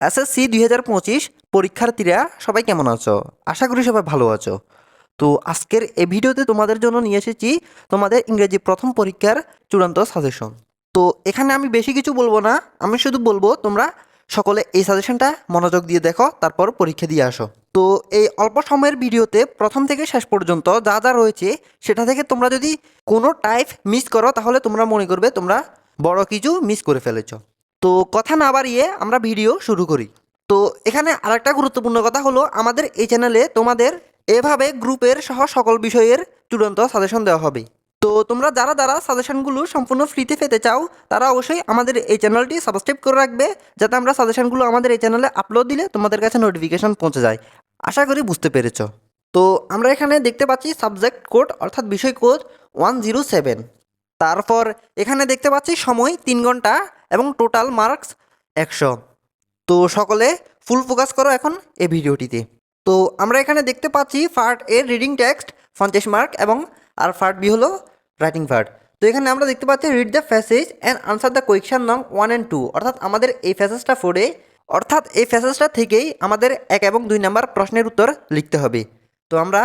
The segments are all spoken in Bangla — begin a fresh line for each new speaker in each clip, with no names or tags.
এসএসসি দুই হাজার পঁচিশ পরীক্ষার্থীরা সবাই কেমন আছো? আশা করি সবাই ভালো আছো। তো আজকের এই ভিডিওতে তোমাদের জন্য নিয়ে এসেছি তোমাদের ইংরেজি প্রথম পরীক্ষার চূড়ান্ত সাজেশন তো এখানে আমি বেশি কিছু বলব না, আমি শুধু বলব তোমরা সকলে এই সাজেশনটা মনোযোগ দিয়ে দেখো, তারপর পরীক্ষা দিয়ে আসো। তো এই অল্প সময়ের ভিডিওতে প্রথম থেকে শেষ পর্যন্ত যা যা রয়েছে, সেটা থেকে তোমরা যদি কোনো টাইপ মিস করো, তাহলে তোমরা মনে করবে তোমরা বড় কিছু মিস করে ফেলেছো। তো কথা না বাড়িয়ে আমরা ভিডিও শুরু করি। তো এখানে আরেকটা গুরুত্বপূর্ণ কথা হলো, আমাদের এই চ্যানেলে তোমাদের এভাবে গ্রুপের সহ সকল বিষয়ের চূড়ান্ত সাজেশন দেওয়া হবে। তো তোমরা যারা যারা সাজেশনগুলো সম্পূর্ণ ফ্রিতে পেতে চাও, তারা অবশ্যই আমাদের এই চ্যানেলটি সাবস্ক্রাইব করে রাখবে, যাতে আমরা সাজেশনগুলো আমাদের এই চ্যানেলে আপলোড দিলে তোমাদের কাছে নোটিফিকেশন পৌঁছে যায়। আশা করি বুঝতে পেরেছ। তো আমরা এখানে দেখতে পাচ্ছি সাবজেক্ট কোড অর্থাৎ বিষয় কোড ওয়ান জিরো সেভেন তারপর এখানে দেখতে পাচ্ছি সময় তিন ঘণ্টা এবং টোটাল মার্কস একশো। তো সকলে ফুল ফোকাস করো এখন এই ভিডিওটিতে। তো আমরা এখানে দেখতে পাচ্ছি ফার্ট এর রিডিং টেক্সট পঞ্চাশ মার্ক এবং আর ফার্ট বি হলো রাইটিং ফার্ট তো এখানে আমরা দেখতে পাচ্ছি read the passage and answer the question নং ওয়ান অ্যান্ড টু অর্থাৎ আমাদের এই প্যাসেজটা ফোরে অর্থাৎ এই প্যাসেজটা থেকেই আমাদের এক এবং দুই নাম্বার প্রশ্নের উত্তর লিখতে হবে। তো আমরা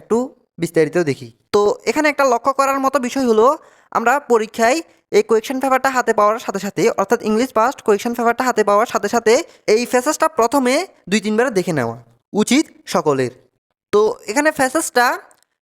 একটু বিস্তারিত দেখি। তো এখানে একটা লক্ষ্য করার মতো বিষয় হলো, আমরা পরীক্ষায় এই কোয়েকশন পেপারটা হাতে পাওয়ার সাথে সাথে, অর্থাৎ ইংলিশ পাস্ট কোয়েকশন পেপারটা হাতে পাওয়ার সাথে সাথে এই ফেসেসটা প্রথমে দুই তিনবার দেখে নেওয়া উচিত সকলের। তো এখানে ফেসেসটা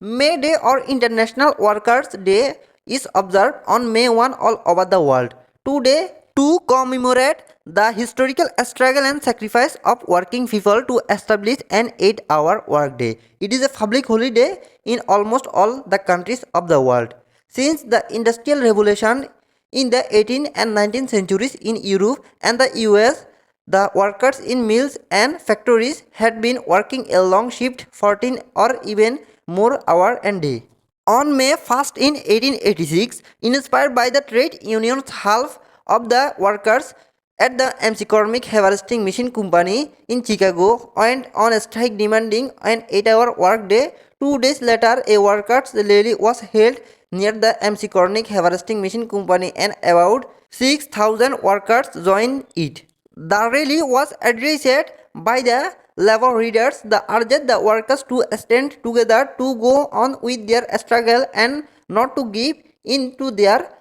May Day or International Workers Day is observe on May one all over the world today to commemorate the historical struggle and sacrifice of working working to to establish an 8 hour day it is a public holiday in almost all the countries of the world. Since the Industrial Revolution in the 18th and 19th centuries in Europe and the US, the workers in mills and factories had been working a long shift 14 or even more hour and day. On May 1st in 1886, inspired by the trade unions half of the workers at the MC Cormick Harvesting Machine Company in Chicago went on strike demanding an 8-hour workday. Two days later, a workers' rally was held near the MC Cormick Harvesting Machine Company and about 6,000 workers joined it. The rally was addressed by the labor leaders that urged the workers to stand together to go on with their struggle and not to give in to their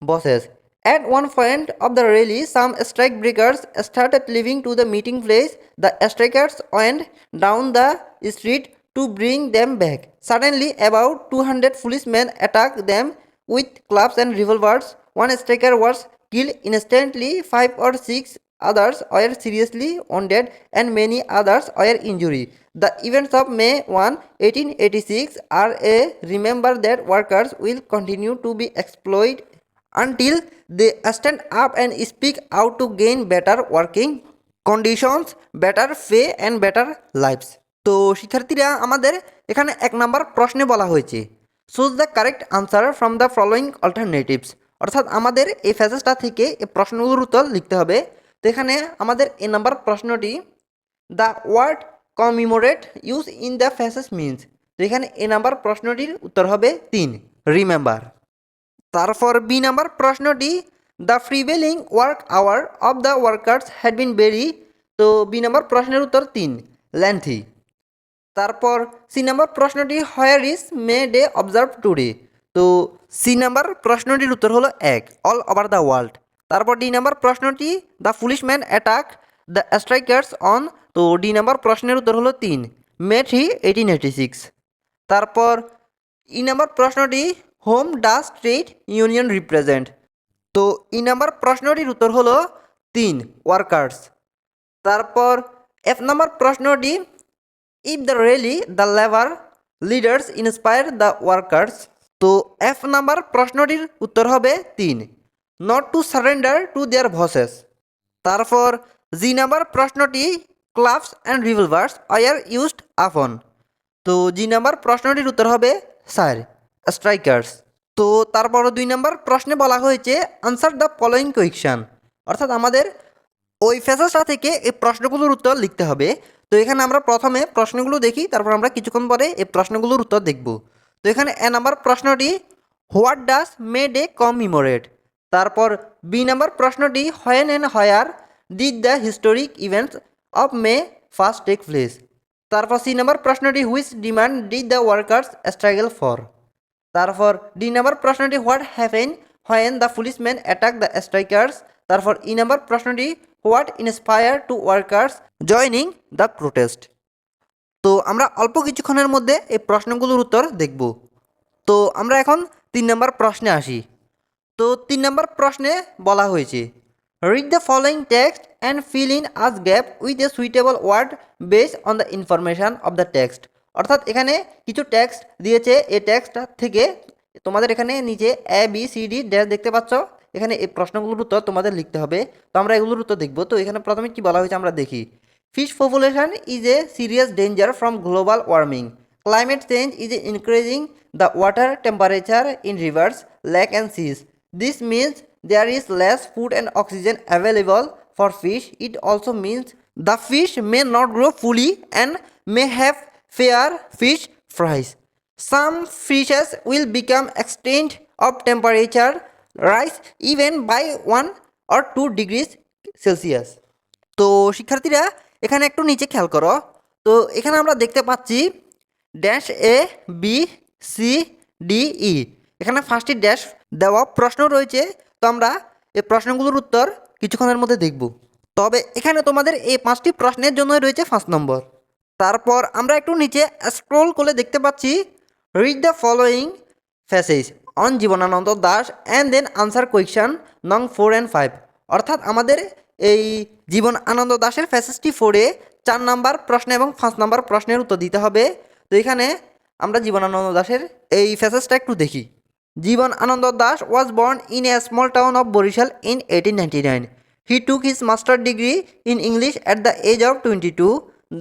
bosses. At one point of the rally, some strike breakers started leaving to the meeting place. The strikers went down the street to bring them back. Suddenly, about 200 policemen attacked them with clubs and revolvers. One striker was killed instantly, five or six others were seriously wounded, and many others were injured. The events of May 1, 1886 are a remember that workers will continue to be exploited until they stand up and speak out to gain better working conditions, better pay and better lives. তো শিক্ষার্থীরা আমাদের এখানে এক নাম্বার প্রশ্নে বলা হয়েছে choose the correct answer from the following alternatives অর্থাৎ আমাদের এই ফেসেসটা থেকে এই প্রশ্নগুলোর উত্তর লিখতে হবে। তো এখানে আমাদের এ নাম্বার প্রশ্নটি the word commemorate use in the passage means তো এখানে এ নাম্বার প্রশ্নটির উত্তর হবে তিন রিমেম্বার তারপর বি নাম্বার প্রশ্নটি the prevailing work hour of the workers had been very তো বি নাম্বার প্রশ্নের উত্তর তিন লেন্থি তারপর সি নাম্বার প্রশ্নটি where is May Day observe today তো সি নাম্বার প্রশ্নটির উত্তর হলো এক অল ওভার দ্য ওয়ার্ল্ড তারপর ডি নাম্বার প্রশ্নটি the policeman attack the strikers on তো ডি নাম্বার প্রশ্নের উত্তর হলো তিন May three eighteen eighty six তারপর ই নাম্বার প্রশ্নটি whom does trade union represent তো ই নাম্বার প্রশ্নটির উত্তর হলো তিন ওয়ার্কার্স তারপর এফ নাম্বার প্রশ্নটি if the rally the labour leaders inspire the workers তো এফ নাম্বার প্রশ্নটির উত্তর হবে তিন। Not to surrender to their voices তারপর জি নাম্বার প্রশ্নটি clubs and revolvers are used upon তো জি নাম্বার প্রশ্নটির উত্তর হবে স্যার স্ট্রাইকার্স তো, তারপর দুই নাম্বার প্রশ্নে বলা হয়েছে আনসার দ্য ফলোয়িং কোয়েকশন অর্থাৎ আমাদের ওই ফেসাসটা থেকে এই প্রশ্নগুলোর উত্তর লিখতে হবে। তো এখানে আমরা প্রথমে প্রশ্নগুলো দেখি, তারপর আমরা কিছুক্ষণ পরে এই প্রশ্নগুলোর উত্তর দেখব। তো এখানে এ নাম্বার প্রশ্নটি, what does May Day commemorate? তারপর বি নাম্বার প্রশ্নটি, when and where did the historic events of May first take place? তারপর সি নাম্বার প্রশ্নটি, which demand did the workers struggle for? তারপর ডি নাম্বার প্রশ্নটি, what happen when the policeman attack the strikers? তারপর ই নাম্বার প্রশ্নটি what inspire to workers joining the protest. তো আমরা অল্প কিছুক্ষণের মধ্যে এই প্রশ্নগুলোর উত্তর দেখব। তো আমরা এখন তিন নম্বর প্রশ্নে আসি। তো তিন নম্বর প্রশ্নে বলা হয়েছে read the following text and fill in as gap with a suitable word base on the information of the text অর্থাৎ এখানে কিছু টেক্সট দিয়েছে এ টেক্সটটা থেকে তোমাদের এখানে নিচে A B C D dash দেখতে পাচ্ছ। এখানে এই প্রশ্নগুলোর উত্তর তোমাদের লিখতে হবে। তো আমরা এগুলোর উত্তর দেখব। তো এখানে প্রথমে কি বলা হয়েছে আমরা দেখি। Fish population is a serious danger from global warming climate change is a increasing the water temperature in rivers lake and seas this means there is less food and oxygen available for fish it also means the fish may not grow fully and may have fewer fish fries some fishes will become extinct of temperature rise even by 1 or 2 degrees Celsius তো শিক্ষার্থীরা, এখানে একটু নিচে খেয়াল করো। তো এখানে আমরা দেখতে পাচ্ছি dash A B C D E এখানে ফার্স্টটি ড্যাশ দেওয়া প্রশ্ন রয়েছে। তো আমরা এই প্রশ্নগুলোর উত্তর কিছুক্ষণের মধ্যে দেখব। তবে এখানে তোমাদের এই পাঁচটি প্রশ্নের জন্য রয়েছে পাঁচ নম্বর তারপর আমরা একটু নিচে স্ক্রোল করে দেখতে পাচ্ছি read the following passage on Jibanananda Das and then answer question নং ফোর অ্যান্ড ফাইভ অর্থাৎ আমাদের এই জীবন আনন্দ দাসের ফ্যাসেসটি ফোরে চার নাম্বার প্রশ্ন এবং পাঁচ নাম্বার প্রশ্নের উত্তর দিতে হবে। তো এখানে আমরা জীবনানন্দ দাসের এই ফ্যাসেসটা একটু দেখি। Jibanananda Das was born in a small town of Barisal in eighteen ninety nine he took his master degree in English at the age of twenty two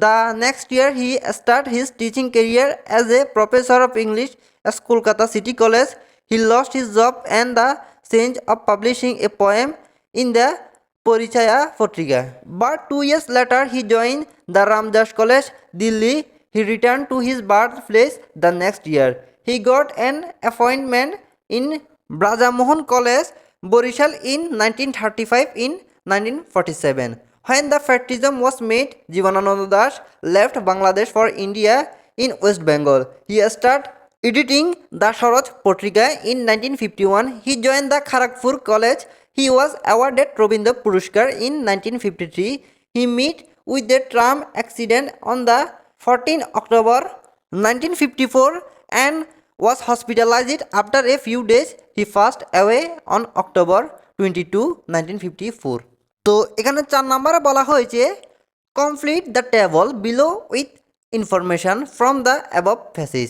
the next year he start his teaching career as a professor of English Kolkata City College. He lost his job and the change of publishing a poem in the Porichaya Potrika. But two years later, he joined the Ramdas College, Delhi. He returned to his birthplace the next year. He got an appointment in Brajamohan College, Borishal in 1935 in 1947. When the patriotism was made, Jivanananda Das left Bangladesh for India in West Bengal. He started editing the Swaraj Potrika in 1951. He joined the Kharagpur College. He was awarded Robindra Puruskar in 1953. He met with a tram accident on the 14 October 1954 and was hospitalized after a few days. He passed away on October 22, 1954. তো এখানে চার নম্বরে বলা হয়েছে complete the table below with information from the above passage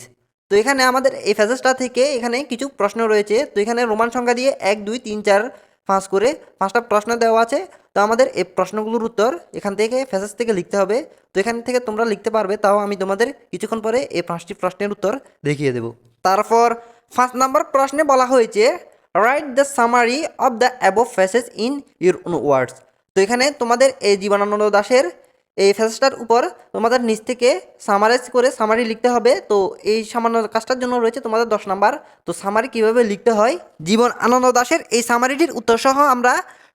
তো এখানে আমাদের এই ফ্যাসেজটা থেকে এখানে কিছু প্রশ্ন রয়েছে। তো এখানে রোমান সংখ্যা দিয়ে এক, দুই, তিন, চার, পাঁচ করে পাঁচটা প্রশ্ন দেওয়া আছে। তো আমাদের এই প্রশ্নগুলোর উত্তর এখান থেকে ফ্যাসেজ থেকে লিখতে হবে। তো এখান থেকে তোমরা লিখতে পারবে, তাও আমি তোমাদের কিছুক্ষণ পরে এই পাঁচটি প্রশ্নের উত্তর দেখিয়ে দেব। তারপর ফার্স্ট নাম্বার প্রশ্নে বলা হয়েছে write the summary of the above passage in your words তো এখানে তোমাদের এই জীবনানন্দ দাসের এই ফ্যাসেজটার উপর তোমাদের নিচ থেকে সামারাইজ করে সামারি লিখতে হবে। তো এই সামান্য কাজটার জন্য রয়েছে তোমাদের দশ নাম্বার। তো সামারি কীভাবে লিখতে হয়? জীবন আনন্দ দাসের এই সামারিটির উত্তর সহ আমরা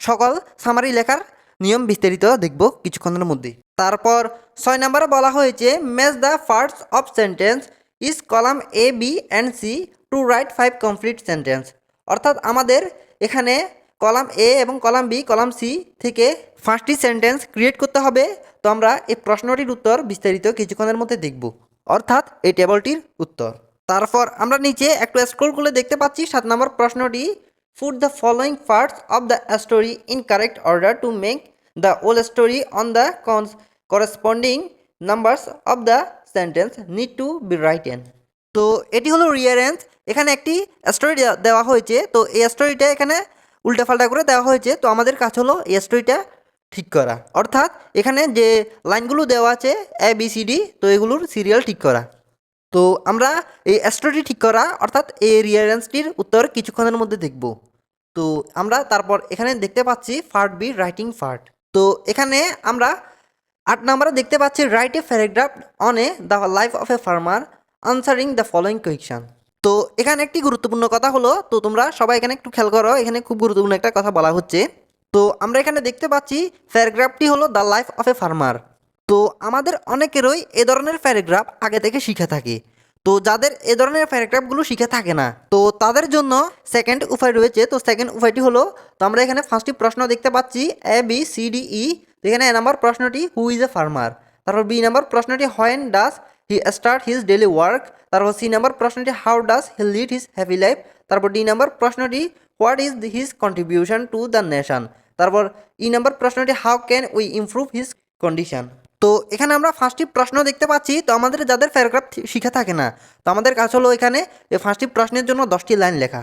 সকল সামারি লেখার নিয়ম বিস্তারিত দেখব কিছুক্ষণের মধ্যে। তারপর ছয় নম্বরে বলা হয়েছে match the first of sentence is column A B and C to write five complete sentence অর্থাৎ আমাদের এখানে কলাম এ এবং কলাম বি কলাম সি থেকে ফার্স্টটি সেন্টেন্স ক্রিয়েট করতে হবে। তো আমরা এই প্রশ্নটির উত্তর বিস্তারিত কিছুক্ষণের মধ্যে দেখব। অর্থাৎ এই টেবলটির উত্তর। তারপর আমরা নিচে একটু স্ক্রল করলে দেখতে পাচ্ছি, সাত নম্বর প্রশ্নটি put the following parts of the story in correct order to make the whole story on the con corresponding numbers of the sentence need to be written তো এটি হলো রিয়ারেন্স এখানে একটি স্টোরি দেওয়া হয়েছে। তো এই স্টোরিটা এখানে উল্টাপাল্টা করে দেওয়া হয়েছে। তো আমাদের কাজ হলো এই স্টোরিটা ঠিক করা। অর্থাৎ এখানে যে লাইনগুলো দেওয়া আছে এ বি সি ডি তো এগুলোর সিরিয়াল ঠিক করা। তো আমরা এই স্টোরি ঠিক করা, অর্থাৎ এই রিয়ারেন্সটির উত্তর কিছুক্ষণের মধ্যে দেখব। তো আমরা তারপর এখানে দেখতে পাচ্ছি ফার্ট বি রাইটিং ফার্ট তো এখানে আমরা আট নম্বরে দেখতে পাচ্ছি write a paragraph on a the life of a farmer answering the following question তো এখানে একটি গুরুত্বপূর্ণ কথা হলো, তো তোমরা সবাই এখানে একটু খেয়াল করো, এখানে খুব গুরুত্বপূর্ণ একটা কথা বলা হচ্ছে। তো আমরা এখানে দেখতে পাচ্ছি প্যারাগ্রাফটি হলো the life of a farmer. তো আমাদের অনেকেরই এ ধরনের প্যারাগ্রাফ আগে থেকে শিখে থাকে। তো যাদের এ ধরনের প্যারাগ্রাফগুলো শিখে থাকে না, তো তাদের জন্য সেকেন্ড উপায় রয়েছে। তো সেকেন্ড উপায়টি হলো, তো আমরা এখানে ফার্স্টটি প্রশ্ন দেখতে পাচ্ছি A B C D E এখানে এ নাম্বার প্রশ্নটি হু ইজ এ ফার্মার তারপর বি নাম্বার প্রশ্নটি when does he start his daily work তারপর সি নাম্বার প্রশ্নটি how does he lead his happy life তারপর ডি নাম্বার প্রশ্নটি what is his contribution to the nation তারপর ই নাম্বার প্রশ্নটি how can we improve his condition তো এখানে আমরা ফার্স্টটি প্রশ্ন দেখতে পাচ্ছি, তো আমাদের যাদের প্যারাগ্রাফ শিখে থাকে না, তো আমাদের কাজ হলো এখানে এই ফার্স্টটি প্রশ্নের জন্য দশটি লাইন লেখা।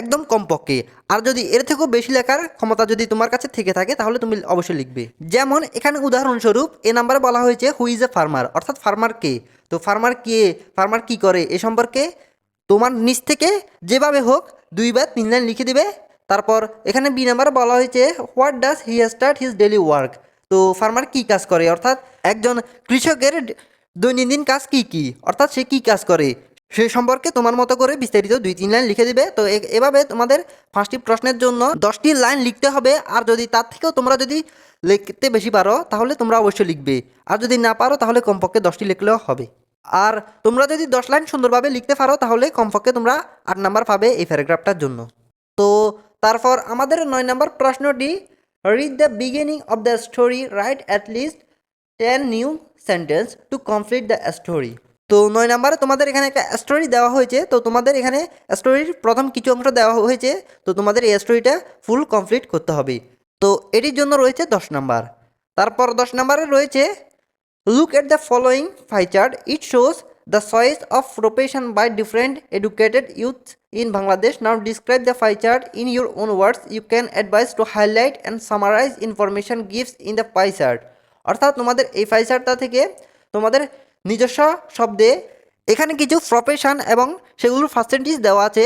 একদম কমপক্ষে। আর যদি এর থেকেও বেশি লেখার ক্ষমতা যদি তোমার কাছে থেকে থাকে, তাহলে তুমি অবশ্যই লিখবে। যেমন এখানে উদাহরণস্বরূপ, এ নাম্বারে বলা হয়েছে হু ইজ এ ফার্মার অর্থাৎ ফার্মার কে? তো ফার্মার কে? ফার্মার কি করে? এ সম্পর্কে তোমার নিচ থেকে যেভাবে হোক দুই বা তিন লাইন লিখে দিবে। তারপর এখানে বি নাম্বারে বলা হয়েছে what does he start his daily work তো ফার্মার কি কাজ করে? অর্থাৎ একজন কৃষকের দৈনন্দিন কাজ কি কি? অর্থাৎ সে কি কাজ করে? সে সম্পর্কে তোমার মতো করে বিস্তারিত দুই, তিন লাইন লিখে দিবে। তো এভাবে তোমাদের পাঁচটি প্রশ্নের জন্য দশটি লাইন লিখতে হবে। আর যদি তার থেকেও তোমরা যদি লিখতে বেশি পারো, তাহলে তোমরা অবশ্যই লিখবে। আর যদি না পারো, তাহলে কমপক্ষে দশটি লিখলেও হবে। আর তোমরা যদি দশ লাইন সুন্দরভাবে লিখতে পারো, তাহলে কমপক্ষে তোমরা আট নাম্বার পাবে এই প্যারাগ্রাফটার জন্য। তো তারপর আমাদের নয় নম্বর প্রশ্নটি read the beginning of the story write at least ten new sentence to complete the story তো নয় নাম্বারে তোমাদের এখানে একটা স্টোরি দেওয়া হয়েছে। তো তোমাদের এখানে স্টোরির প্রথম কিছু অংশ দেওয়া হয়েছে। তো তোমাদের এই স্টোরিটা ফুল কমপ্লিট করতে হবে। তো এটির জন্য রয়েছে দশ নাম্বার। তারপর দশ নাম্বারে রয়েছে look at the following pie chart it shows the choice of profession by different educated youth in Bangladesh now describe the pie chart in your own words you can advise to highlight and summarise information gives in the pie chart অর্থাৎ তোমাদের এই ফাইচার্টটা থেকে তোমাদের নিজস্ব শব্দে এখানে কিছু প্রফেশন এবং সেগুলোর পার্সেন্টেজ দেওয়া আছে।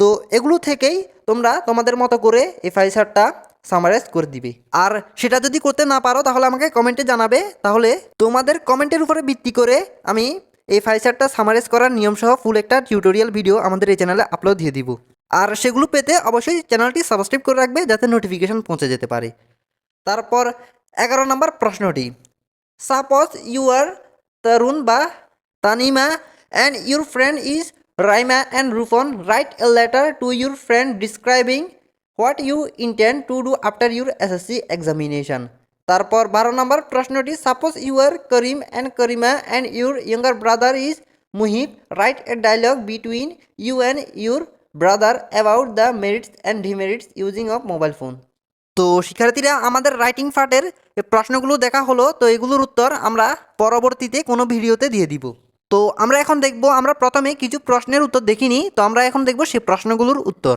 তো এগুলো থেকেই তোমরা তোমাদের মতো করে এই chartটা সামারাইজ করে দিবে। আর সেটা যদি করতে না পারো, তাহলে আমাকে কমেন্টে জানাবে। তাহলে তোমাদের কমেন্টের উপরে ভিত্তি করে আমি এই ফাইচারটা সামারাইজ করার নিয়ম সহ ফুল একটা টিউটোরিয়াল ভিডিও আমাদের এই চ্যানেলে আপলোড দিয়ে দিব। আর সেগুলো পেতে অবশ্যই চ্যানেলটি সাবস্ক্রাইব করে রাখবে যাতে নোটিফিকেশন পৌঁছে যেতে পারে। তারপর এগারো নম্বর প্রশ্নটি। সাপোজ ইউ আর তরুণ বা Tanima and your friend is Raima and Rufon write a letter to your friend describing what you intend to do after your SSC examination তারপর বারো নম্বর প্রশ্নটি suppose you are Karim and Karima and your younger brother is Muhib write a dialogue between you and your brother about the merits and demerits using of mobile phone তো শিক্ষার্থীরা, আমাদের রাইটিং পার্টের এই প্রশ্নগুলো দেখা হলো, তো এগুলোর উত্তর আমরা পরবর্তীতে কোনো ভিডিওতে দিয়ে দিব। তো আমরা এখন দেখব, আমরা প্রথমে কিছু প্রশ্নের উত্তর দেখিনি, তো আমরা এখন দেখব সেই প্রশ্নগুলোর উত্তর।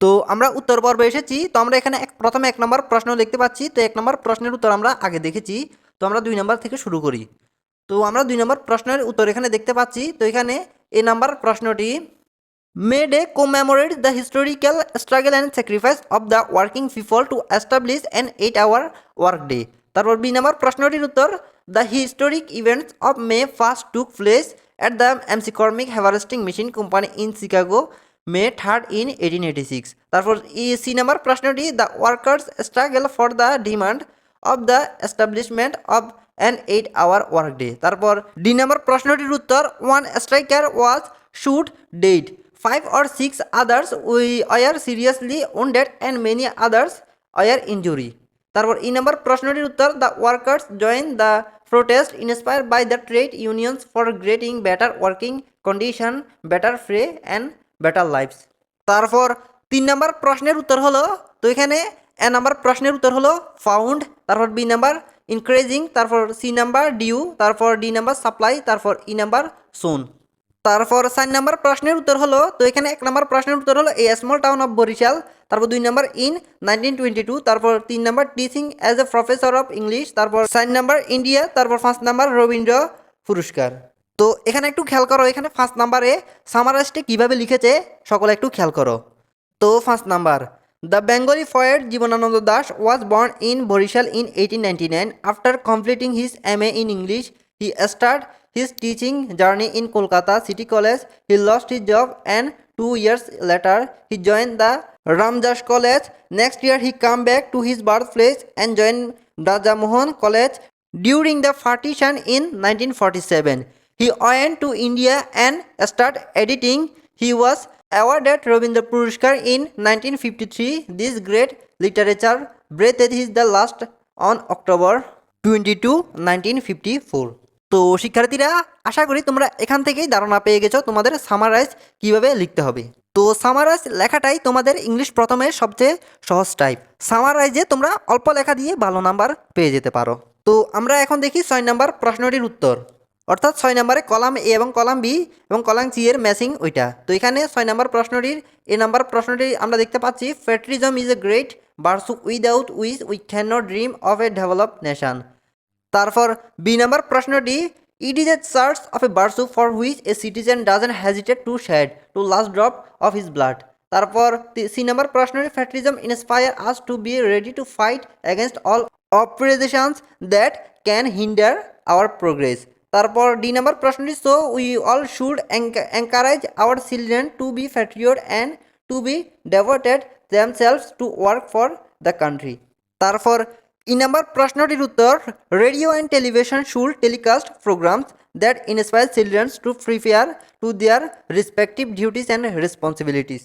তো আমরা উত্তর পর্বে এসেছি, তো আমরা এখানে এক, প্রথমে এক নম্বর প্রশ্ন দেখতে পাচ্ছি, তো এক নম্বর প্রশ্নের উত্তর আমরা আগে দেখেছি, তো আমরা দুই নম্বর থেকে শুরু করি। তো আমরা দুই নম্বর প্রশ্নের উত্তর এখানে দেখতে পাচ্ছি, তো এখানে এ নাম্বার প্রশ্নটি May Day commemorates the historical struggle and sacrifice of the working people to establish an eight hour work day তারপর বি নাম্বার প্রশ্নটির উত্তর the historic events of May first took place at the McCormick harvesting machine company in Chicago May third in eighteen eighty six তারপর ই, সি নাম্বার প্রশ্নটি the workers struggle for the demand of the establishment of an eight hour work day তারপর ডি নাম্বার প্রশ্নটির উত্তর one striker was shoot dead Five or six others we are seriously wounded and many others are injury. তারপর ই নাম্বার প্রশ্নটির উত্তর the workers join the protest inspire by the trade unions for getting better working condition better pay and better lives তারপর তিন নাম্বার প্রশ্নের উত্তর হলো, তো এখানে এ নাম্বার প্রশ্নের উত্তর হলো ফাউন্ড তারপর বি নাম্বার ইনক্রেজিং তারপর সি নাম্বার ডিউ তারপর ডি নাম্বার সাপ্লাই তারপর ই নাম্বার সোন তারপর চার নাম্বার প্রশ্নের উত্তর হলো, তো এখানে এক নাম্বার প্রশ্নের উত্তর হলো a small town of Barisal তারপর দুই number in nineteen twenty two তারপর তিন number teaching as a professor of English তারপর চার নাম্বার ইন্ডিয়া তারপর পাঁচ নাম্বার রবীন্দ্র পুরস্কার। তো এখানে একটু খেয়াল করো, এখানে ফার্স্ট নাম্বারে সামারাইজটা কীভাবে লিখেছে, সকলে একটু খেয়াল করো। তো first number the Bengali poet Jibanananda Das was born in Barisal in eighteen ninety nine after completing his M A in English he start his teaching journey in Kolkata City College. He lost his job and two years later he joined the Ramjas College. Next year he come back to his birthplace and join Brajamohan College during the partition in 1947. He went to India and start editing. He was awarded Rabindra Puraskar in 1953. This great literature breathed his the last on October 22, 1954. তো শিক্ষার্থীরা, আশা করি তোমরা এখান থেকেই ধারণা পেয়ে গেছো তোমাদের সামারাইজ কীভাবে লিখতে হবে। তো সামারাইজ লেখাটাই তোমাদের ইংলিশ প্রথমের সবচেয়ে সহজ টাইপ সামারাইজে তোমরা অল্প লেখা দিয়ে ভালো নাম্বার পেয়ে যেতে পারো। তো আমরা এখন দেখি ছয় নাম্বার প্রশ্নটির উত্তর। অর্থাৎ ছয় নম্বরে কলাম এ এবং কলাম বি এবং কলাম সি এর ম্যাচিং ওইটা। তো এখানে ছয় নম্বর প্রশ্নটির, এ নাম্বার প্রশ্নটি আমরা দেখতে পাচ্ছি patriotism is a great বার্সু without which we can not dream of a develop nation তারপর বি নাম্বার প্রশ্নটি it is a church of a বার্সু for which a citizen doesn't hesitate to shed to last drop of his blood তারপর সি নাম্বার প্রশ্নটি patriotism inspire us to be ready to fight against all oppressions that can hinder our progress তারপর ডি নাম্বার প্রশ্নটি so we all should encourage our children to be patriot and to be devoted themselves to work for the country তারপর ই নাম্বার প্রশ্নটির উত্তর radio and television should telecast programmes that inspire childrens to prepare to their respective duties and responsibilities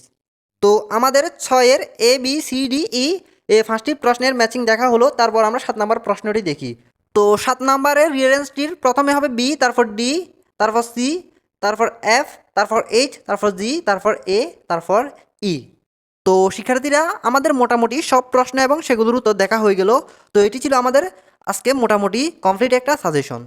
তো আমাদের ছয়ের A B C D E এ পাঁচটি প্রশ্নের ম্যাচিং দেখা হলো, তারপর আমরা সাত নম্বর প্রশ্নটি দেখি। তো সাত নম্বরের রিয়ারেন্সটির প্রথমে হবে বি তারপর ডি তারপর সি তারপর এফ তারপর এইচ তারপর জি তারপর এ তারপর ই তো শিক্ষার্থীরা, আমাদের মোটামুটি সব প্রশ্ন এবং সেগুলোর উত্তর দেখা হয়ে গেল। তো এটি ছিল আমাদের আজকে মোটামুটি কমপ্লিট একটা সাজেশন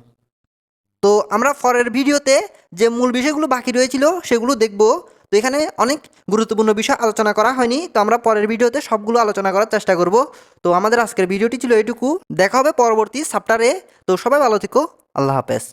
তো আমরা পরের ভিডিওতে যে মূল বিষয়গুলো বাকি রয়েছিল সেগুলো দেখব। তো এখানে অনেক গুরুত্বপূর্ণ বিষয় আলোচনা করা হয়নি। তো আমরা পরের ভিডিওতে সবগুলো আলোচনা করার চেষ্টা করব। তো আমাদের আজকের ভিডিওটি ছিল এটুকু। দেখা হবে পরবর্তী সাপ্টারে তো সবাই ভালো থেকো। আল্লাহ হাফেজ।